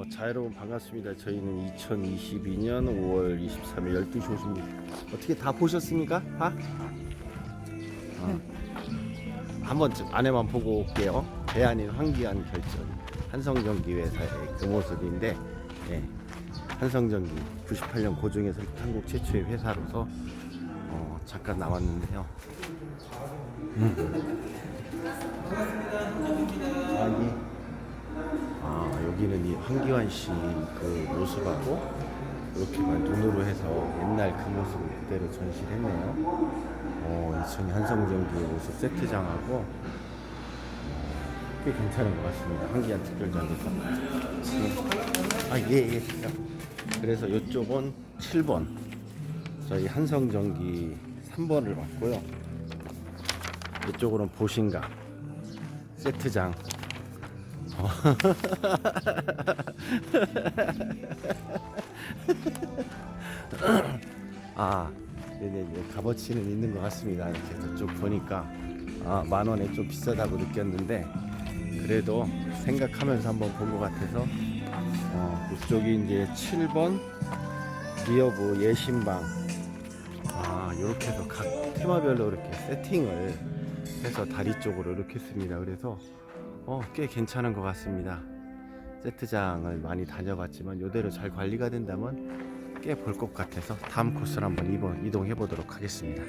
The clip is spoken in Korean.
어, 자 여러분 반갑습니다. 저희는 2022년 5월 23일 12시 50분 어떻게 다 보셨습니까? 다? 어. 한번 좀 안에만 보고 올게요. 대한인 환기한 결전 한성전기 회사의 그 모습인데 예. 한성전기 98년 고종에서 한국 최초의 회사로서 어, 잠깐 나왔는데요. 아, 예. 아, 여기는 이 황기환 씨 그 모습하고 이렇게 만 눈으로 해서 옛날 그 모습을 그대로 전시를 했네요. 어, 이천이 한성전기의 모습 세트장하고 어, 꽤 괜찮은 것 같습니다. 황기환 특별장에서. 네. 아, 예, 예. 그래서 이쪽은 7번. 저희 한성전기 3번을 봤고요. 이쪽으로는 보신각 세트장 어. 아, 네네네. 값어치는 있는 것 같습니다. 이렇게 저쪽 보니까 아, 만 원에 좀 비싸다고 느꼈는데 그래도 생각하면서 한번 본 것 같아서 어, 이쪽이 이제 7번 리어브 예신방 아, 이렇게 해서 각 테마별로 이렇게 세팅을 해서 다리 쪽으로 이렇게 했습니다. 그래서 어, 꽤 괜찮은 것 같습니다. 세트장을 많이 다녀봤지만 이대로 잘 관리가 된다면 꽤 볼 것 같아서 다음 코스를 한번 이동해 보도록 하겠습니다.